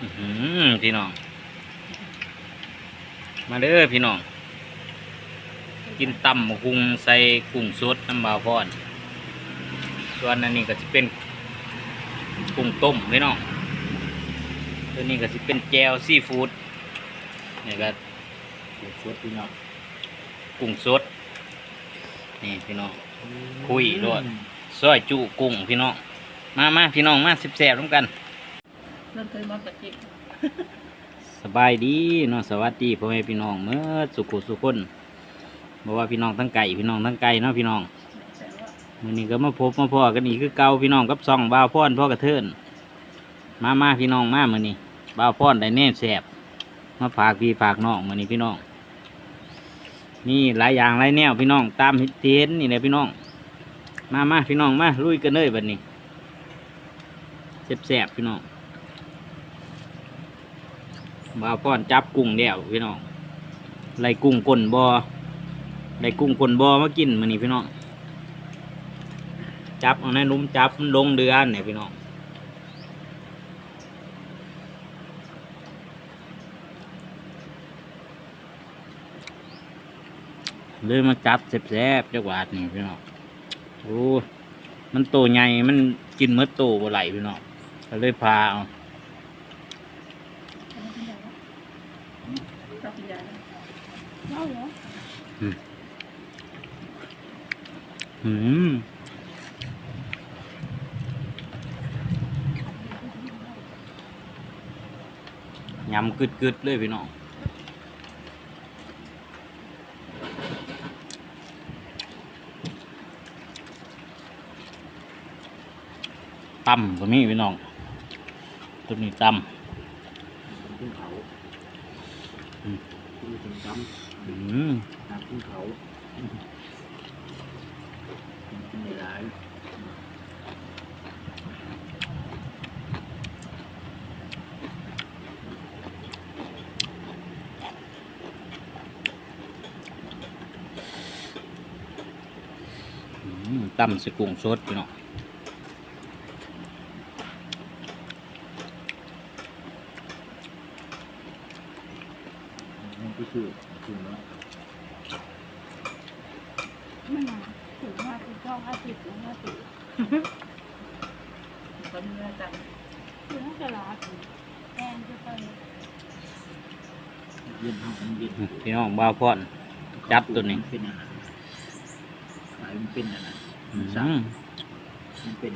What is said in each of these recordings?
อื้อหือพี่น้อง มาเด้อพี่น้อง กินตำบักหุงใส่กุ้งสดน้ำบาวพอนส่วนอันนี้ก็จะเป็นกุ้งต้มพี่น้องตัวนี้ก็จะเป็นแจวซีฟู้ดนี่ก็กุ้งสดพี่น้องกุ้งสดนี่พี่น้องคุยด้วยซอยจุกุ้งพี่น้องมามาพี่น้องมาสิบแสบร่วมกัน นั่นเคยมาตะกี้สบายดีเนาะสวัสดีพ่อแม่พี่น้องเมื่อสุขุสุขคนบอกว่าพี่น้องทั้งไก่พี่น้องทั้งไก่เนาะพี่น้องว่ามื้อนี้ก็มาพบมาพ่อกันอีกคือเก่าพี่น้องกับซองบ่าวพรพ่อกระเทินมามาพี่น้องมามื้อนี้บ่าวพรได้แน่แสบมาฝากพี่ฝากน้องมื้อนี้พี่น้องนี่หลายอย่างหลายแนวพี่น้องตามเห็นนี่แหละพี่น้อง มามาพี่น้องมาลุยกันเลยบัดนี้แสบๆพี่น้อง บ่าวพรจับกุ้งเดี่ยวพี่น้องไล่กุ้งก้นบอไล่กุ้งก้นบอมากินมันนี่พี่น้องจับเอาในนุ่มจับมันลงเดือนเนี่ยพี่น้องเลยมาจับแซ่บๆจักหวาดนี่พี่น้องโอ้มันโตใหญ่มันกินเมื่อโตบ่ไหลพี่น้องก็เลยพาเอา ชอบกินยา เล่าเหรอ อืมยำกึดกึดๆเลยพี่น้องตำก็มีพี่น้องตัวนี้ตขึ้นเขาอืมขึ้นถึงจำอืมำน้ำขึ้นเขากินไม่หลายอืมตำใสกุ้ งสดพี่น้องมันก็คือคือเนาะ ไม่มาถึงว่าคือ ช่องห้าสิบแล้วห้าสิบคนเนื้อจังคือน่าจะรักแอนจะไปเย็นห้องมันเย็นอืมพี่น้องบ่าวพอนจับตัวนี้เป็นอาหารสายมันเป็นอาหารอืมมันเป็น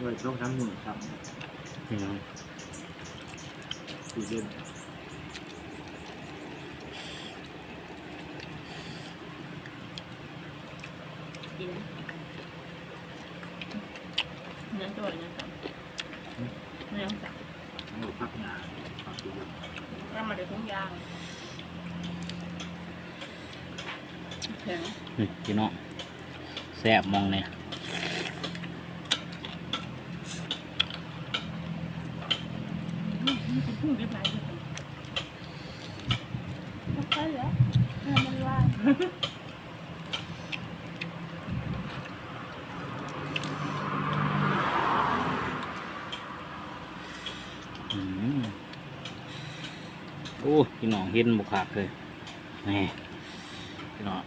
ด้วยช่องทั้งมือครับพี่น้องคือเล่นกินเนื้อตัวเนื้อจัง เนื้อจังเอาพักงานพักดูแล้วมาเดี๋ยวทุ่งยางแข็งนี่พี่น้องแซ่บมองเนี่ยพุ่งดิบไหลเลยก็ใช่แล้วเงินมันว่าง อืมโอ้ พี่น้องเห็นบุคักเลยนี่พี่น้อง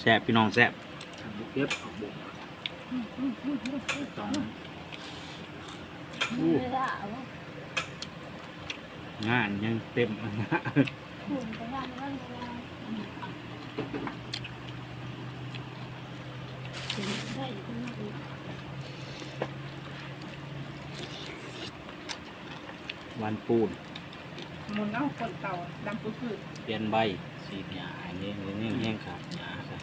แซ่บพี่น้องแซ่บเก็บออกบุกต้องไม่ได้ว่า งานยังเต็มขุนไปงานว่างได้อยู่ที่นี่วันปูนมุนเอาคนเก่าดำปุ้ยเปลี่ยนใบสีดหยาอันนี้นี่แห้งขาดหยาครับ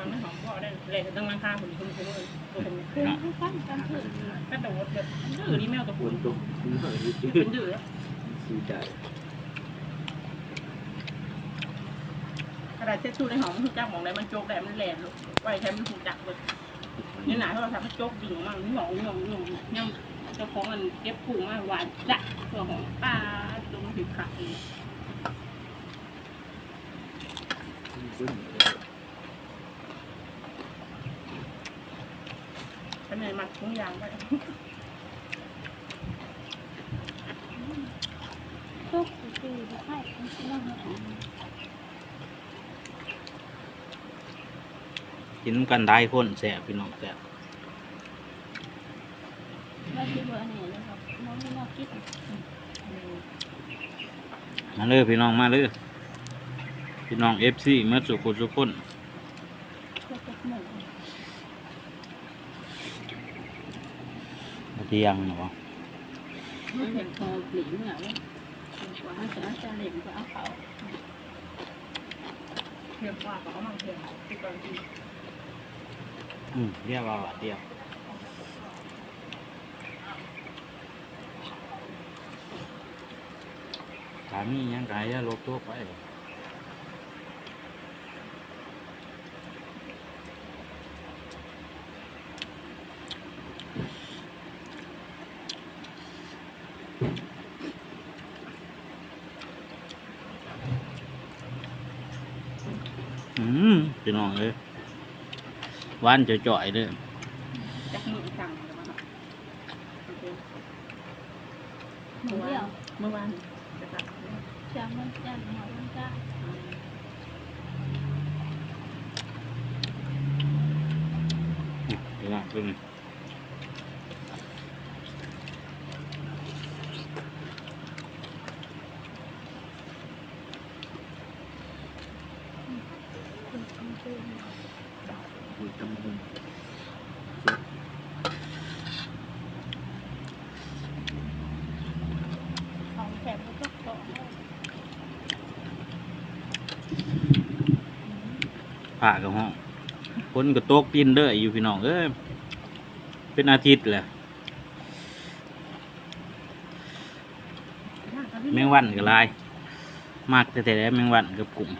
ตอนนั้นหอมพ่อได้เลยตั้งราคาผมคุณคุณเลยตัวผมคือให้ฟังกันเถอะก็โดดแบบดื้อนี่แมวตะคคุนณตรงคือเฮ้ยเป็นดื้อสีใจกระดาษเช็ดชูในหอมมันจักมองได้มันโจกได้มันแหลมลูกไว้ใช้มันถูกจักเลยอนี่หนาเราทำให้โจ๊กดึงออกมาหนองหนองหนองยังเจ้าของมันเก็บผูมาหวานจะตัวของป้าตรงผิวขาดซึ่ง เป็นไงมัดทุกอย่างไปทุกปีจะให้คุณน้องกินกันได้คนแสบพี่น้องแสบมาคิดมาเลยพี่น้องมาเลยพี่น้องเอฟซีเมื่อสุขุสุขคน เพื่อจะหนึ่งมาเที่ยงเนาะไม่เห็นพอหลิงเหรอว่าจารย์จะหลิงก็เอาเขาเพียงว่าเขามั่งเพียงที่อนที่อืมเรียกว่าเดียวถามนี่ยังไงอะลบตัวไปม พี่น้องเอ้ยหวานจะจ่อยๆเด้อจักมือสั่งเลยมั้งหนึ่งเดียวเมื่อวานจะสั่งจำมันจำหัวมันจ้าพี่น้องเป็น คุยตำลึง ของแถมก็ต้อง ผ่ากับห้องคนก็ตกกินเด้ออยู่พี่น้องเอ้ยเป็นอาทิตย์แหละแมงวันก็หลาย มากแต่แต่แมงวันกับกลุ่ม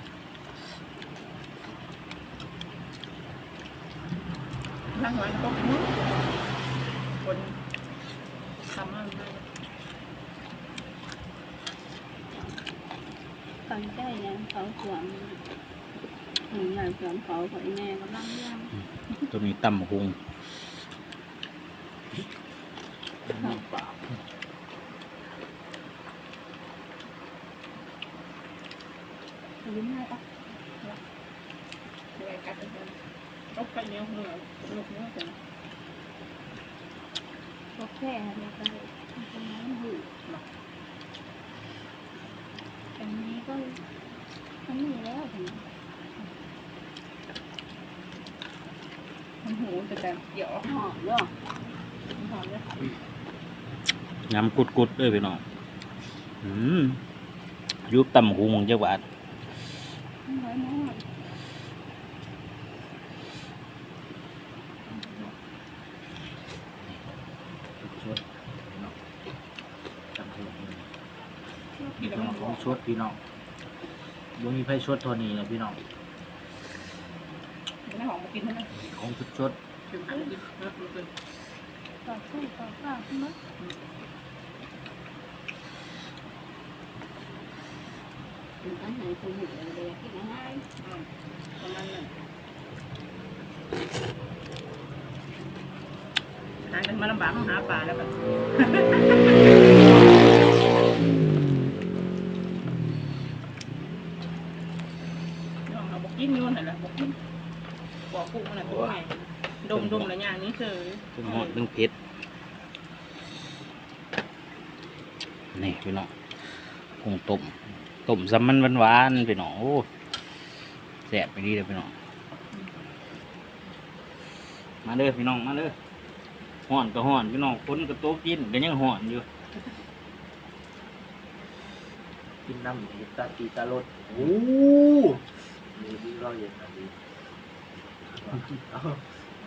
นั่งวันก็มือคนทำอะไรฟังใจยังเขาสวม หนึ่งอย่างสวมเขาของแม่กำลังย่างตัวมีตำหุงน้ำเปล่าลิ้นให้ปะอะไรกัดกันก็ไปเลี้ยงเหนือลูกเนื้อกันโอเคแล้วก็ตรงนั้นอยู่อันนี้ก็มันมีแล้วถึง มันหูจะแต่เดี๋ยวหอมเนาะหอมเลยยำกุดกุดๆเด้อพี่น้องอืมยุบตำหุงจักบาทไว้มากชดเนาะตำลึงมีตัวของชดพี่น้องบ่มีไฟชดเท่านี้นะพี่น้องไม่หอมมากินใช่ไหมของชุด ชดถึงอันนี้นะรู้สึกต่อสู้ต่อข้าวใหมถึงอันไหนตัวหมูเลยกินง่ายประมาณนั้นหากันมาลำบากหาปลาแล้วแบบเราบอกกินนู่นน่ะแหละบอกกินบอกกุ้งน่ะตัวไง ดมดมแล้วอย่างนี้เฉยถึงหอดถึงเผ็ดนี่พี่น้องกุ้งต้มต้มซ้ำมันหวานๆพี่น้องโอ้แซ่บไปดีเลยพี่น้องมาเด้อพี่น้องมาเด้อห่อนก็ห่อนพี่น้องคนก็โต๊ะกินก็ยังห่อนอยู่กินน้ำเห็ดตาตีตาลดโอ้มีที่เราเย็นนะดี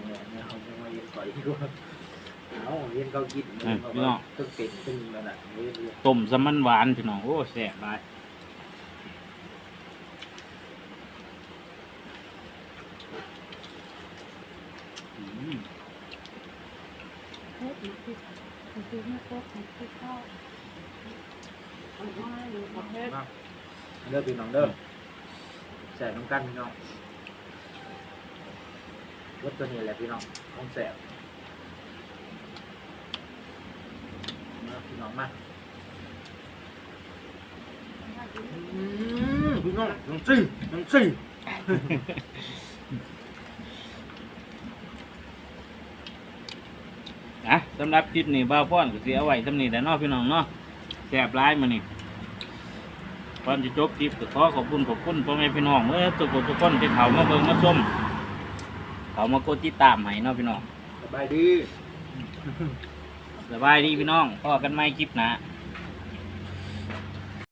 เนี่ต้องต้มสมันหวานพี่น้องโอ้แสบไม่เข้อัประเด้อพี่น้องเด้อแส่น้ำกันพี่น้อง รถตัวนี้แหละพี่น้องต้องแสบมาพี่น้องมาอืมพี่น้องน้ำซิ่งน้ำซิ่งอะสำหรับคลิปนี้บ่าวพ่อนก็สิเอาไว้สำนี้แหละเนาะพี่น้องเนาะแซ่บร้ายมื้อนี้ก่อนจะจบคลิปก็ขอขอบคุณขอบคุณพ่อแม่พี่น้องเมื่อทุกคนทุกคนที่เข้ามาเบิ่งมาชม เข้ามากดติดตามให้เนาะพี่น้องสบายดีสบายดีพี่น้องพอกันใหม่คลิปหน้าส